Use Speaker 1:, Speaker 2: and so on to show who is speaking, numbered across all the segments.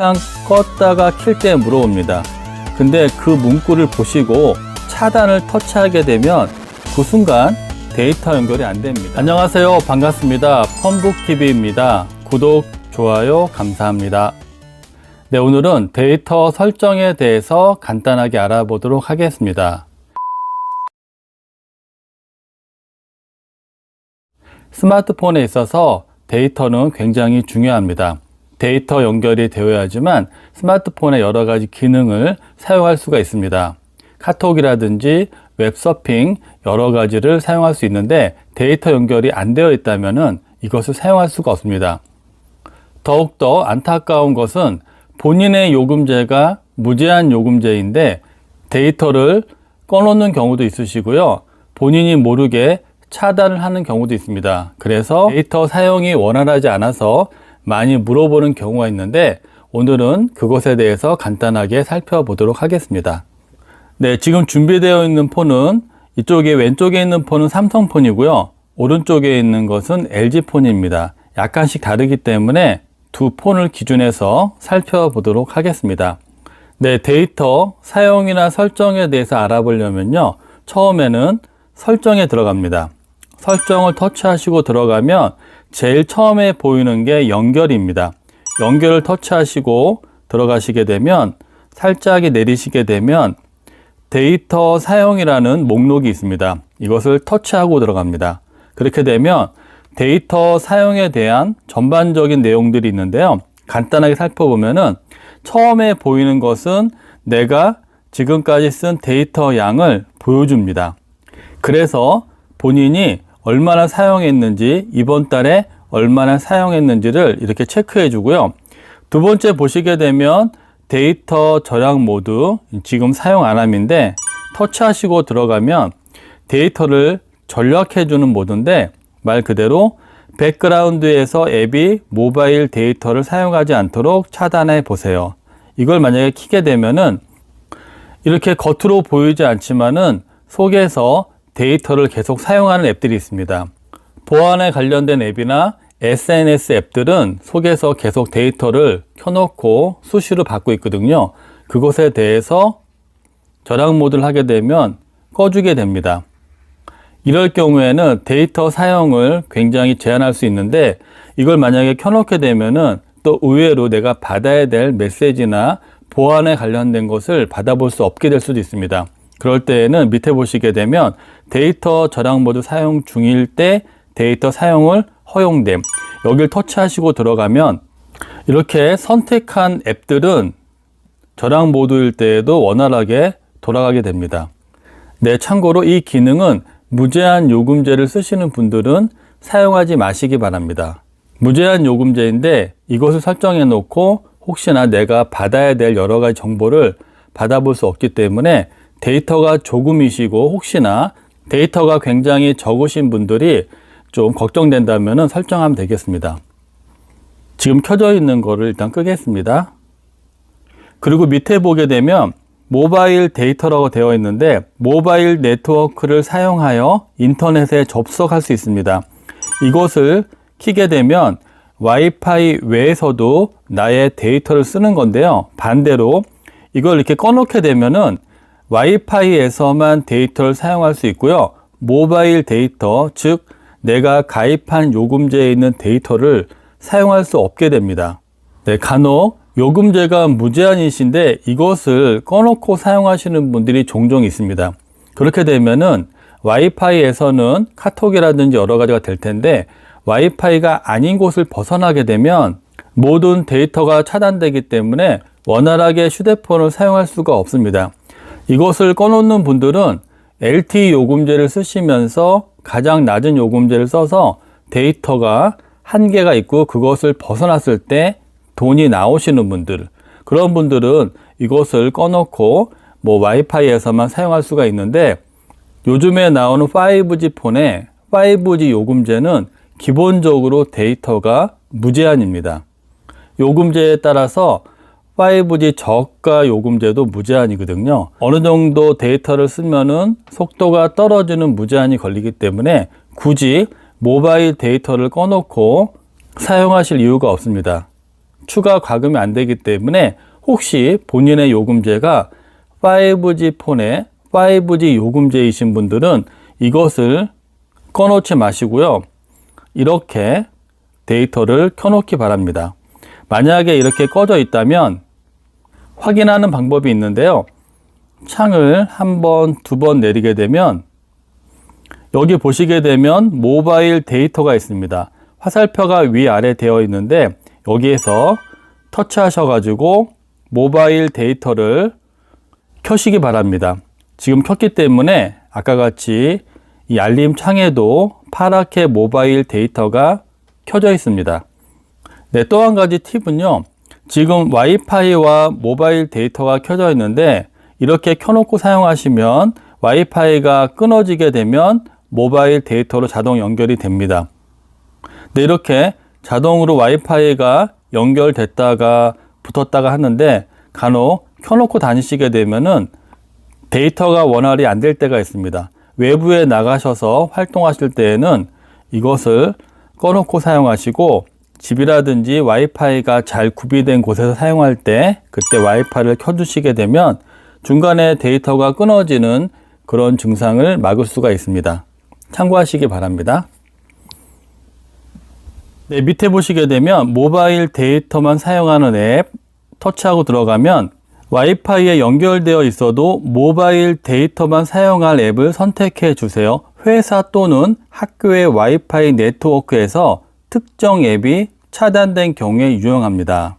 Speaker 1: 항상 껐다가 킬 때 물어옵니다. 근데 그 문구를 보시고 차단을 터치하게 되면 그 순간 데이터 연결이 안 됩니다. 안녕하세요. 반갑습니다. 펌북TV입니다. 구독, 좋아요, 감사합니다. 네, 오늘은 데이터 설정에 대해서 간단하게 알아보도록 하겠습니다. 스마트폰에 있어서 데이터는 굉장히 중요합니다. 데이터 연결이 되어야지만 스마트폰의 여러 가지 기능을 사용할 수가 있습니다. 카톡이라든지 웹서핑 여러 가지를 사용할 수 있는데 데이터 연결이 안 되어 있다면 이것을 사용할 수가 없습니다. 더욱더 안타까운 것은 본인의 요금제가 무제한 요금제인데 데이터를 꺼놓는 경우도 있으시고요. 본인이 모르게 차단을 하는 경우도 있습니다. 그래서 데이터 사용이 원활하지 않아서 많이 물어보는 경우가 있는데 오늘은 그것에 대해서 간단하게 살펴보도록 하겠습니다. 네, 지금 준비되어 있는 폰은 이쪽에 왼쪽에 있는 폰은 삼성 폰이고요. 오른쪽에 있는 것은 LG폰입니다. 약간씩 다르기 때문에 두 폰을 기준해서 살펴보도록 하겠습니다. 네, 데이터 사용이나 설정에 대해서 알아보려면요. 처음에는 설정에 들어갑니다. 설정을 터치하시고 들어가면 제일 처음에 보이는 게 연결입니다. 연결을 터치하시고 들어가시게 되면 살짝이 내리시게 되면 데이터 사용이라는 목록이 있습니다. 이것을 터치하고 들어갑니다. 그렇게 되면 데이터 사용에 대한 전반적인 내용들이 있는데요. 간단하게 살펴보면은 처음에 보이는 것은 내가 지금까지 쓴 데이터 양을 보여줍니다. 그래서 본인이 얼마나 사용했는지 이번 달에 얼마나 사용했는지를 이렇게 체크해 주고요. 두 번째 보시게 되면 데이터 저장 모드 지금 사용 안 함인데 터치하시고 들어가면 데이터를 전략해 주는 모드인데 말 그대로 백그라운드에서 앱이 모바일 데이터를 사용하지 않도록 차단해 보세요. 이걸 만약에 키게 되면은 이렇게 겉으로 보이지 않지만은 속에서 데이터를 계속 사용하는 앱들이 있습니다. 보안에 관련된 앱이나 SNS 앱들은 속에서 계속 데이터를 켜놓고 수시로 받고 있거든요. 그것에 대해서 저장 모드를 하게 되면 꺼주게 됩니다. 이럴 경우에는 데이터 사용을 굉장히 제한할 수 있는데 이걸 만약에 켜놓게 되면은 또 의외로 내가 받아야 될 메시지나 보안에 관련된 것을 받아볼 수 없게 될 수도 있습니다. 그럴 때에는 밑에 보시게 되면 데이터 저장 모드 사용 중일 때 데이터 사용을 허용됨. 여기를 터치하시고 들어가면 이렇게 선택한 앱들은 저장 모드일 때에도 원활하게 돌아가게 됩니다. 네, 참고로 이 기능은 무제한 요금제를 쓰시는 분들은 사용하지 마시기 바랍니다. 무제한 요금제인데 이것을 설정해 놓고 혹시나 내가 받아야 될 여러 가지 정보를 받아볼 수 없기 때문에 데이터가 조금이시고 혹시나 데이터가 굉장히 적으신 분들이 좀 걱정된다면 설정하면 되겠습니다. 지금 켜져 있는 거를 일단 끄겠습니다. 그리고 밑에 보게 되면 모바일 데이터라고 되어 있는데 모바일 네트워크를 사용하여 인터넷에 접속할 수 있습니다. 이것을 키게 되면 와이파이 외에서도 나의 데이터를 쓰는 건데요. 반대로 이걸 이렇게 꺼놓게 되면은 와이파이에서만 데이터를 사용할 수 있고요. 모바일 데이터, 즉 내가 가입한 요금제에 있는 데이터를 사용할 수 없게 됩니다. 네, 간혹 요금제가 무제한이신데 이것을 꺼놓고 사용하시는 분들이 종종 있습니다. 그렇게 되면은 와이파이에서는 카톡이라든지 여러 가지가 될 텐데 와이파이가 아닌 곳을 벗어나게 되면 모든 데이터가 차단되기 때문에 원활하게 휴대폰을 사용할 수가 없습니다. 이것을 꺼놓는 분들은 LTE 요금제를 쓰시면서 가장 낮은 요금제를 써서 데이터가 한계가 있고 그것을 벗어났을 때 돈이 나오시는 분들 그런 분들은 이것을 꺼놓고 뭐 와이파이에서만 사용할 수가 있는데 요즘에 나오는 5G 폰에 5G 요금제는 기본적으로 데이터가 무제한입니다. 요금제에 따라서 5G 저가 요금제도 무제한이거든요. 어느 정도 데이터를 쓰면은 속도가 떨어지는 무제한이 걸리기 때문에 굳이 모바일 데이터를 꺼놓고 사용하실 이유가 없습니다. 추가 과금이 안 되기 때문에 혹시 본인의 요금제가 5G 폰의 5G 요금제이신 분들은 이것을 꺼놓지 마시고요. 이렇게 데이터를 켜놓기 바랍니다. 만약에 이렇게 꺼져 있다면 확인하는 방법이 있는데요. 창을 한 번, 두 번 내리게 되면 여기 보시게 되면 모바일 데이터가 있습니다. 화살표가 위아래 되어 있는데 여기에서 터치하셔 가지고 모바일 데이터를 켜시기 바랍니다. 지금 켰기 때문에 아까 같이 이 알림 창에도 파랗게 모바일 데이터가 켜져 있습니다. 네, 또 한 가지 팁은요. 지금 와이파이와 모바일 데이터가 켜져 있는데 이렇게 켜놓고 사용하시면 와이파이가 끊어지게 되면 모바일 데이터로 자동 연결이 됩니다. 네, 이렇게 자동으로 와이파이가 연결됐다가 붙었다가 하는데 간혹 켜놓고 다니시게 되면은 데이터가 원활히 안 될 때가 있습니다. 외부에 나가셔서 활동하실 때에는 이것을 꺼놓고 사용하시고 집이라든지 와이파이가 잘 구비된 곳에서 사용할 때 그때 와이파이를 켜두시게 되면 중간에 데이터가 끊어지는 그런 증상을 막을 수가 있습니다. 참고하시기 바랍니다. 네, 밑에 보시게 되면 모바일 데이터만 사용하는 앱 터치하고 들어가면 와이파이에 연결되어 있어도 모바일 데이터만 사용할 앱을 선택해 주세요. 회사 또는 학교의 와이파이 네트워크에서 특정 앱이 차단된 경우에 유용합니다.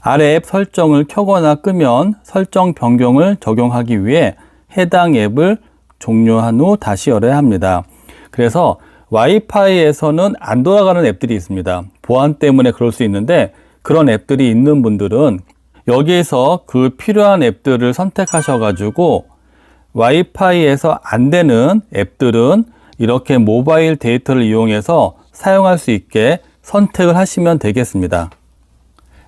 Speaker 1: 아래 앱 설정을 켜거나 끄면 설정 변경을 적용하기 위해 해당 앱을 종료한 후 다시 열어야 합니다. 그래서 와이파이에서는 안 돌아가는 앱들이 있습니다. 보안 때문에 그럴 수 있는데 그런 앱들이 있는 분들은 여기에서 그 필요한 앱들을 선택하셔가지고 와이파이에서 안 되는 앱들은 이렇게 모바일 데이터를 이용해서 사용할 수 있게 선택을 하시면 되겠습니다.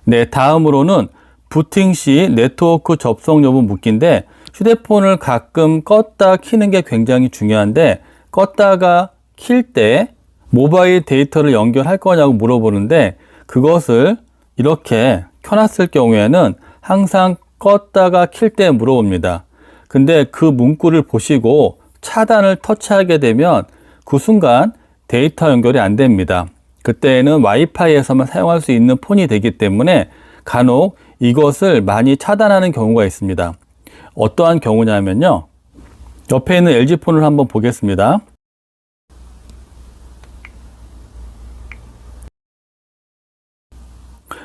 Speaker 1: 네, 다음으로는 부팅 시 네트워크 접속 여부 묻기인데 휴대폰을 가끔 껐다 키는 게 굉장히 중요한데 껐다가 킬 때 모바일 데이터를 연결할 거냐고 물어보는데 그것을 이렇게 켜놨을 경우에는 항상 껐다가 킬 때 물어봅니다. 근데 그 문구를 보시고 차단을 터치하게 되면 그 순간 데이터 연결이 안 됩니다. 그때는 와이파이에서만 사용할 수 있는 폰이 되기 때문에 간혹 이것을 많이 차단하는 경우가 있습니다. 어떠한 경우냐면요. 옆에 있는 LG폰을 한번 보겠습니다.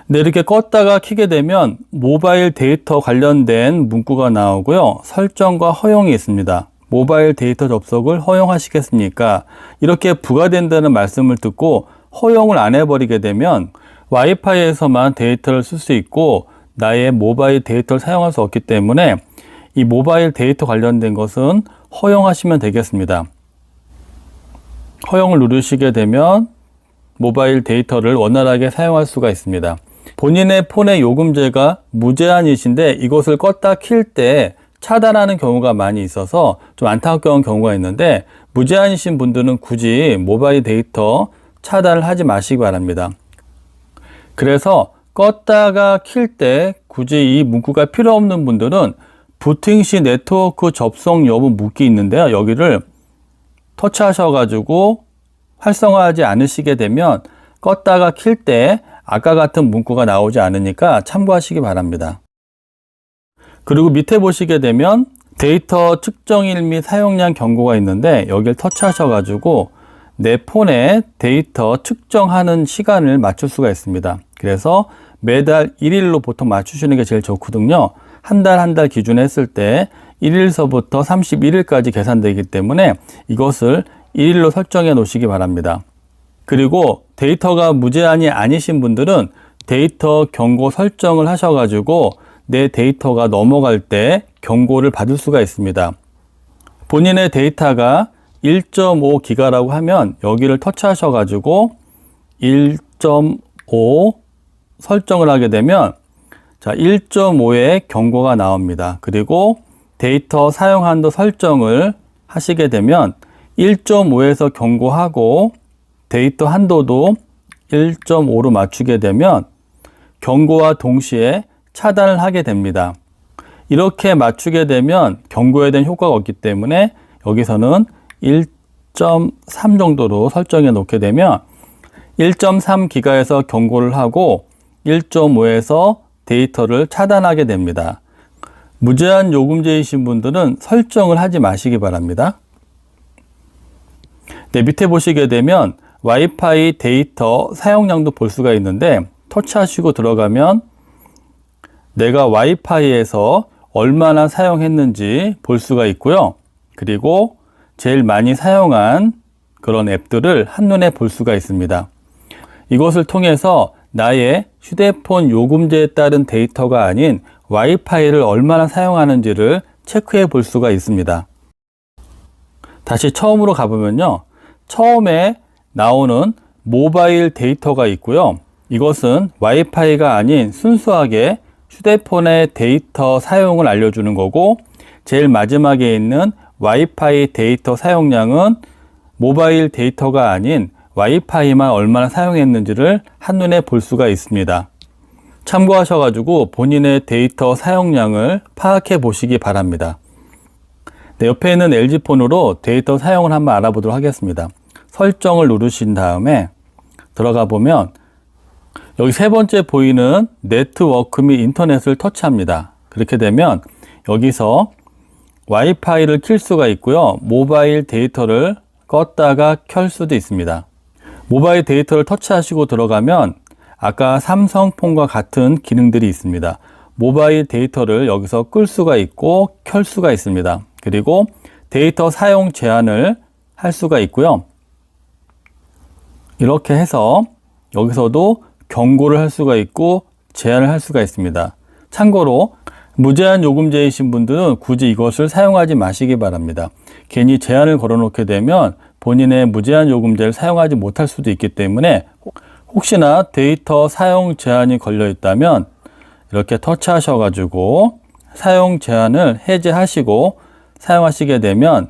Speaker 1: 네, 이렇게 껐다가 키게 되면 모바일 데이터 관련된 문구가 나오고요. 설정과 허용이 있습니다. 모바일 데이터 접속을 허용하시겠습니까? 이렇게 부과된다는 말씀을 듣고 허용을 안 해버리게 되면 와이파이에서만 데이터를 쓸 수 있고 나의 모바일 데이터를 사용할 수 없기 때문에 이 모바일 데이터 관련된 것은 허용하시면 되겠습니다. 허용을 누르시게 되면 모바일 데이터를 원활하게 사용할 수가 있습니다. 본인의 폰의 요금제가 무제한이신데 이것을 껐다 킬 때 차단하는 경우가 많이 있어서 좀 안타까운 경우가 있는데 무제한이신 분들은 굳이 모바일 데이터 차단을 하지 마시기 바랍니다. 그래서 껐다가 킬 때 굳이 이 문구가 필요 없는 분들은 부팅 시 네트워크 접속 여부 묻기 있는데요. 여기를 터치하셔가지고 활성화하지 않으시게 되면 껐다가 킬 때 아까 같은 문구가 나오지 않으니까 참고하시기 바랍니다. 그리고 밑에 보시게 되면 데이터 측정일 및 사용량 경고가 있는데 여기를 터치하셔가지고 내 폰에 데이터 측정하는 시간을 맞출 수가 있습니다. 그래서 매달 1일로 보통 맞추시는 게 제일 좋거든요. 한 달 한달 기준 했을 때 1일서부터 31일까지 계산되기 때문에 이것을 1일로 설정해 놓으시기 바랍니다. 그리고 데이터가 무제한이 아니신 분들은 데이터 경고 설정을 하셔가지고 내 데이터가 넘어갈 때 경고를 받을 수가 있습니다. 본인의 데이터가 1.5 기가라고 하면 여기를 터치하셔 가지고 1.5 설정을 하게 되면 자 1.5의 경고가 나옵니다. 그리고 데이터 사용 한도 설정을 하시게 되면 1.5에서 경고하고 데이터 한도도 1.5로 맞추게 되면 경고와 동시에 차단을 하게 됩니다. 이렇게 맞추게 되면 경고에 대한 효과가 없기 때문에 여기서는 1.3 정도로 설정해 놓게 되면 1.3 기가에서 경고를 하고 1.5에서 데이터를 차단하게 됩니다. 무제한 요금제이신 분들은 설정을 하지 마시기 바랍니다. 네, 밑에 보시게 되면 와이파이 데이터 사용량도 볼 수가 있는데 터치하시고 들어가면 내가 와이파이에서 얼마나 사용했는지 볼 수가 있고요. 그리고 제일 많이 사용한 그런 앱들을 한눈에 볼 수가 있습니다. 이것을 통해서 나의 휴대폰 요금제에 따른 데이터가 아닌 와이파이를 얼마나 사용하는지를 체크해 볼 수가 있습니다. 다시 처음으로 가보면요. 처음에 나오는 모바일 데이터가 있고요. 이것은 와이파이가 아닌 순수하게 휴대폰의 데이터 사용을 알려주는 거고, 제일 마지막에 있는 와이파이 데이터 사용량은 모바일 데이터가 아닌 와이파이만 얼마나 사용했는지를 한눈에 볼 수가 있습니다. 참고하셔가지고 본인의 데이터 사용량을 파악해 보시기 바랍니다. 네, 옆에 있는 LG폰으로 데이터 사용을 한번 알아보도록 하겠습니다. 설정을 누르신 다음에 들어가 보면 여기 세 번째 보이는 네트워크 및 인터넷을 터치합니다. 그렇게 되면 여기서 와이파이를 킬 수가 있고요. 모바일 데이터를 껐다가 켤 수도 있습니다. 모바일 데이터를 터치하시고 들어가면 아까 삼성폰과 같은 기능들이 있습니다. 모바일 데이터를 여기서 끌 수가 있고 켤 수가 있습니다. 그리고 데이터 사용 제한을 할 수가 있고요. 이렇게 해서 여기서도 경고를 할 수가 있고 제한을 할 수가 있습니다. 참고로 무제한 요금제이신 분들은 굳이 이것을 사용하지 마시기 바랍니다. 괜히 제한을 걸어놓게 되면 본인의 무제한 요금제를 사용하지 못할 수도 있기 때문에 혹시나 데이터 사용 제한이 걸려 있다면 이렇게 터치하셔가지고 사용 제한을 해제하시고 사용하시게 되면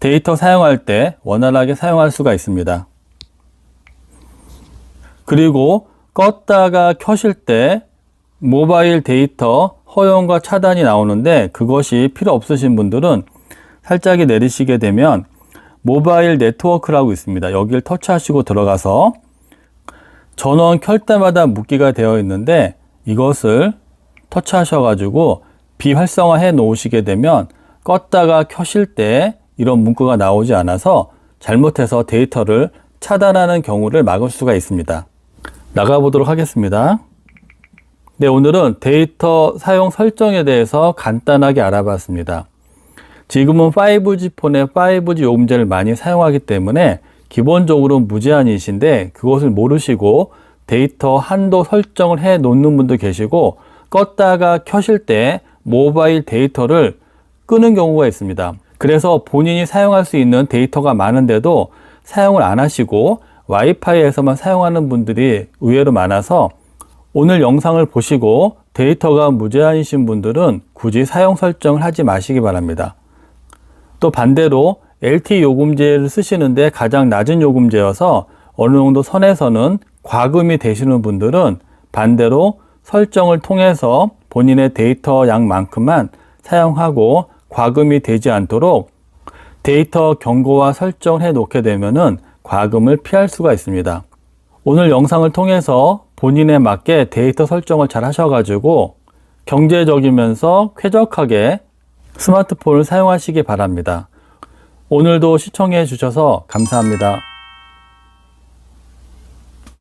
Speaker 1: 데이터 사용할 때 원활하게 사용할 수가 있습니다. 그리고 껐다가 켜실 때 모바일 데이터 허용과 차단이 나오는데 그것이 필요 없으신 분들은 살짝이 내리시게 되면 모바일 네트워크라고 있습니다. 여기를 터치하시고 들어가서 전원 켤 때마다 묻기가 되어 있는데 이것을 터치하셔가지고 비활성화 해 놓으시게 되면 껐다가 켜실 때 이런 문구가 나오지 않아서 잘못해서 데이터를 차단하는 경우를 막을 수가 있습니다. 나가보도록 하겠습니다. 네, 오늘은 데이터 사용 설정에 대해서 간단하게 알아봤습니다. 지금은 5G 폰에 5G 요금제를 많이 사용하기 때문에 기본적으로 무제한이신데 그것을 모르시고 데이터 한도 설정을 해 놓는 분도 계시고 껐다가 켜실 때 모바일 데이터를 끄는 경우가 있습니다. 그래서 본인이 사용할 수 있는 데이터가 많은데도 사용을 안 하시고 와이파이에서만 사용하는 분들이 의외로 많아서 오늘 영상을 보시고 데이터가 무제한이신 분들은 굳이 사용 설정을 하지 마시기 바랍니다. 또 반대로 LTE 요금제를 쓰시는데 가장 낮은 요금제여서 어느 정도 선에서는 과금이 되시는 분들은 반대로 설정을 통해서 본인의 데이터 양만큼만 사용하고 과금이 되지 않도록 데이터 경고와 설정을 해 놓게 되면은 과금을 피할 수가 있습니다. 오늘 영상을 통해서 본인에 맞게 데이터 설정을 잘 하셔가지고 경제적이면서 쾌적하게 스마트폰을 사용하시기 바랍니다. 오늘도 시청해 주셔서 감사합니다.